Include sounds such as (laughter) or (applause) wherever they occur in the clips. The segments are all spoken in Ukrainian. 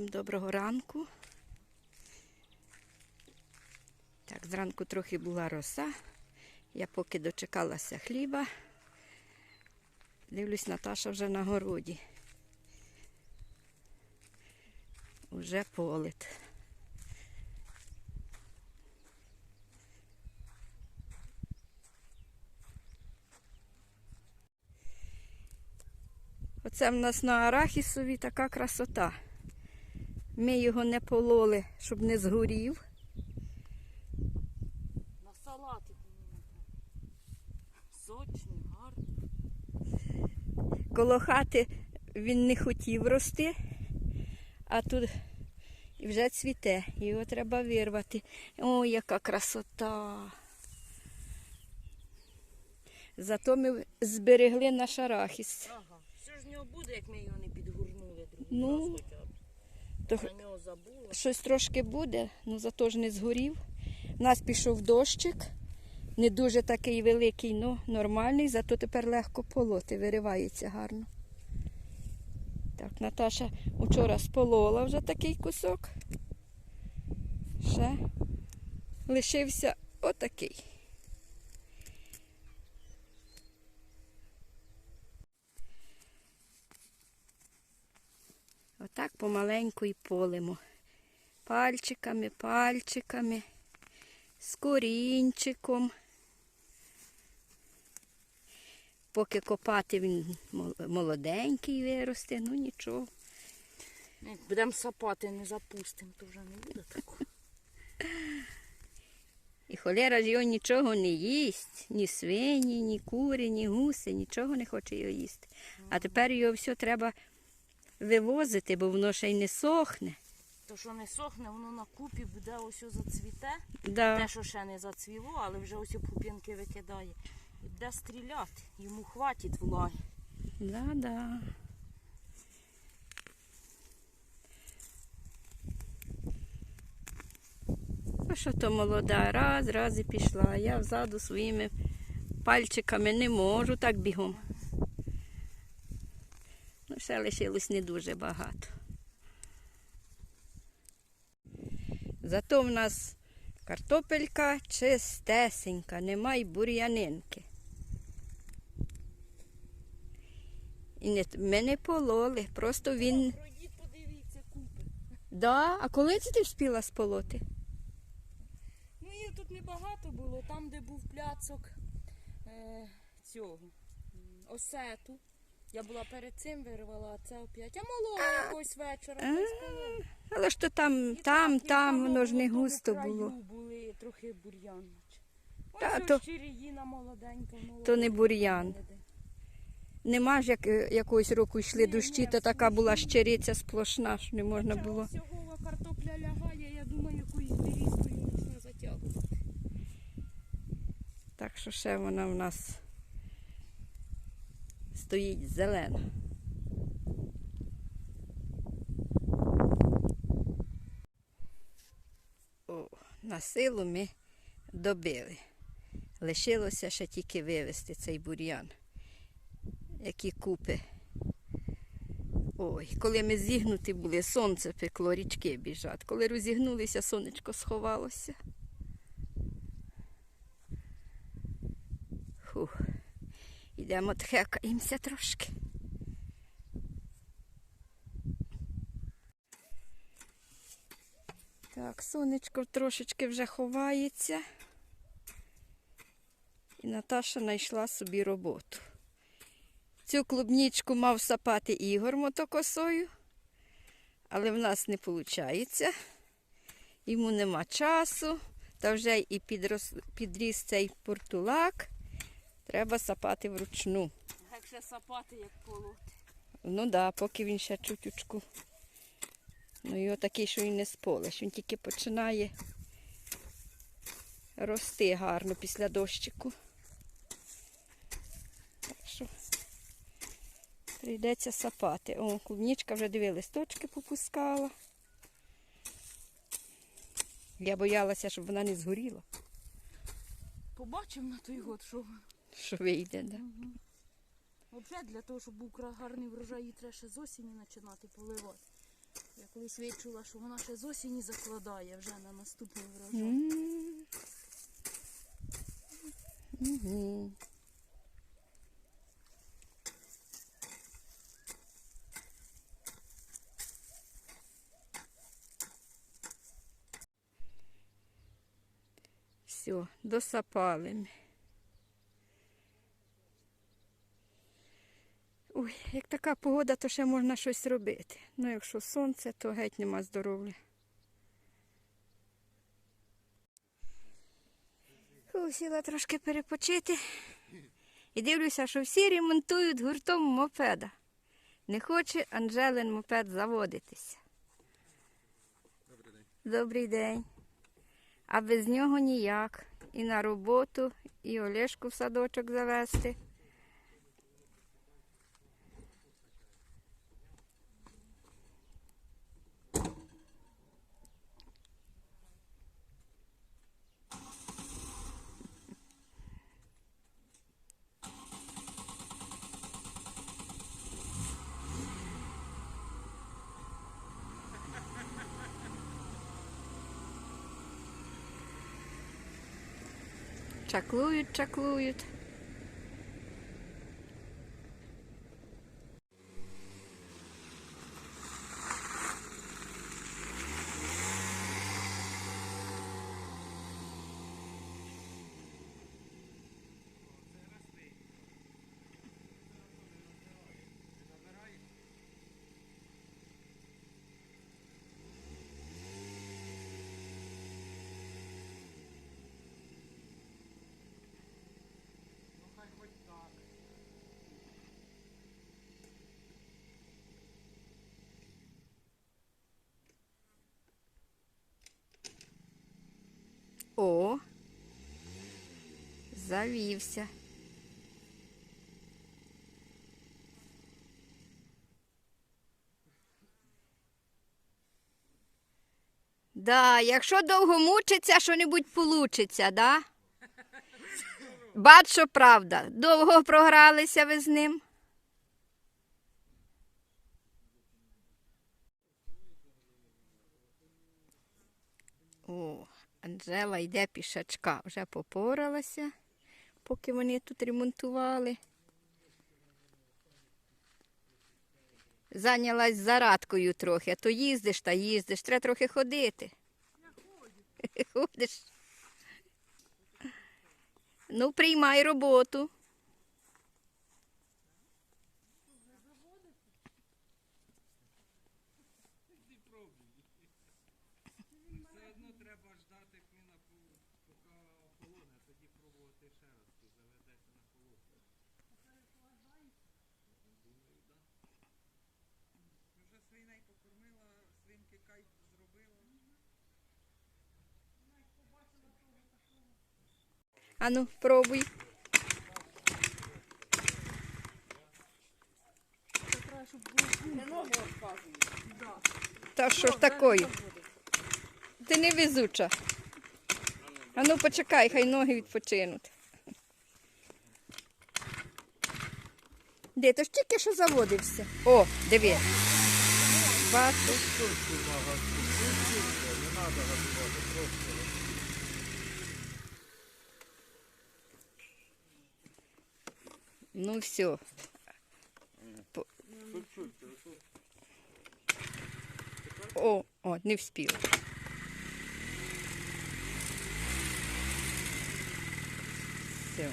Всім доброго ранку. Так, зранку трохи була роса. Я поки дочекалася хліба. Дивлюсь, Наташа вже на городі. Уже полит. Оце в нас на арахісові така красота. Ми його не пололи, щоб не згорів. На салатик Сочний, гарний. Коло хати він не хотів рости, а тут вже цвіте. Його треба вирвати. Ой, яка красота. Зато ми зберегли наш арахіс. Ага. Що ж з нього буде, як ми його не підгорнули другий Ну, раз? То щось трошки буде, ну зато ж не згорів. У нас пішов дощик, не дуже такий великий, ну нормальний, зато тепер легко полоти, виривається гарно. Так, Наташа вчора сполола вже такий кусок. Ще лишився отакий. Отак помаленьку і полимо. Пальчиками, пальчиками, з корінчиком. Поки копати він молоденький виросте, ну нічого. Будемо сапати, не запустимо, то вже не буде такого. І холера ж його нічого не їсть, ні свині, ні кури, ні гуси, нічого не хоче його їсти. А тепер його все треба вивозити, бо воно ще й не сохне. То, що не сохне, воно на купі буде ось зацвіте. Да. Те, що ще не зацвіло, але вже ось пупінки викидає. І буде стріляти. Йому хватить влаги. Да, да. А що то молода? Раз, раз і пішла. Я взаду своїми пальчиками не можу так бігом. Ще лишилось не дуже багато. Зато в нас картопелька чистесенька, немає бур'янинки. І не, ми не пололи, просто він. Пройдіть, подивіться, купи. Да? А коли це ти вспіла сполоти? Ну, їх тут небагато було. Там, де був пляцок е, цього осету. Я була перед цим вирвала, а це опять. А молола якось вечора. А, й. Але ж то там, І там, і там, воно ж не в тому густо краю було. були трохи бур'ян. наче. Ось Та, то- молоденька. молода. То не бур'ян. Нема ж як е, якогось року йшли Ні, дощі, ні, то така була щириця сплошна, що не можна було. Всього картопля лягає, я думаю, якоюсь берізкою можна затягувати. Так що ще вона в нас стоїть зелена. О, на силу ми добили. Лишилося ще тільки вивезти цей бур'ян, які купи. Ой, коли ми зігнуті були, сонце пекло, річки біжать. Коли розігнулися, сонечко сховалося. Фух. Ідемо тхекаємося трошки. Так, сонечко трошечки вже ховається. І Наташа знайшла собі роботу. Цю клубнічку мав сапати Ігор мотокосою, але в нас не виходить. Йому нема часу, та вже і підріс цей портулак. Треба сапати вручну. Як ще сапати, як полоти. Ну так, да, поки він ще чутючку. Ну його такий, що він не сполиш. Він тільки починає рости гарно після дощику. Так що прийдеться сапати. О, клубнічка вже дві листочки попускала. Я боялася, щоб вона не згоріла, Побачимо на той год, що. Що вийде. Да? Взагалі для того, щоб був гарний врожай, її треба ще з осені починати поливати. Я колись відчула, що вона ще з осені закладає вже на наступний врожай. М. Мгм. Все, досапали. ми. Ой, як така погода, то ще можна щось робити. Ну, якщо сонце, то геть нема здоров'я. Сіла трошки перепочити. І дивлюся, що всі ремонтують гуртом мопеда. Не хоче Анжелин мопед заводитися. Добрий день. А без нього ніяк. І на роботу, і Олешку в садочок завести. Чаклують, чаклують. О, завівся. Да, якщо довго мучиться, що-небудь получиться, да? Бач, що правда. Довго програлися ви з ним. О, Анжела йде пішачка, вже попоралася, поки вони тут ремонтували. Зайнялась зарадкою трохи, а то їздиш та їздиш, треба трохи ходити. (laughs) Ходиш. Ну, приймай роботу. Все одно треба ждати, як він напу- поки охолоне, тоді пробувати ще раз, чи заведеться на холодну. Думаю, да. Вже свиней покормила, свинки кайф зробила. Ану, пробуй. Та що ж такою? Ти не везуча. Ану, почекай, хай ноги відпочинуть. Де, то ж тільки що заводився. О, диви. Бачу. Ну все. О, о, не вспів. Все.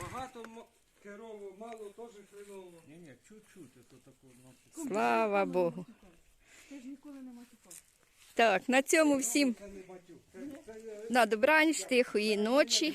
Багато керово, мало теж хреново. Ні, ні, чуть-чуть, це тако, ну, Слава Богу. Так, на цьому всім це не батюк. Це, це, на добраніч, тихої ночі.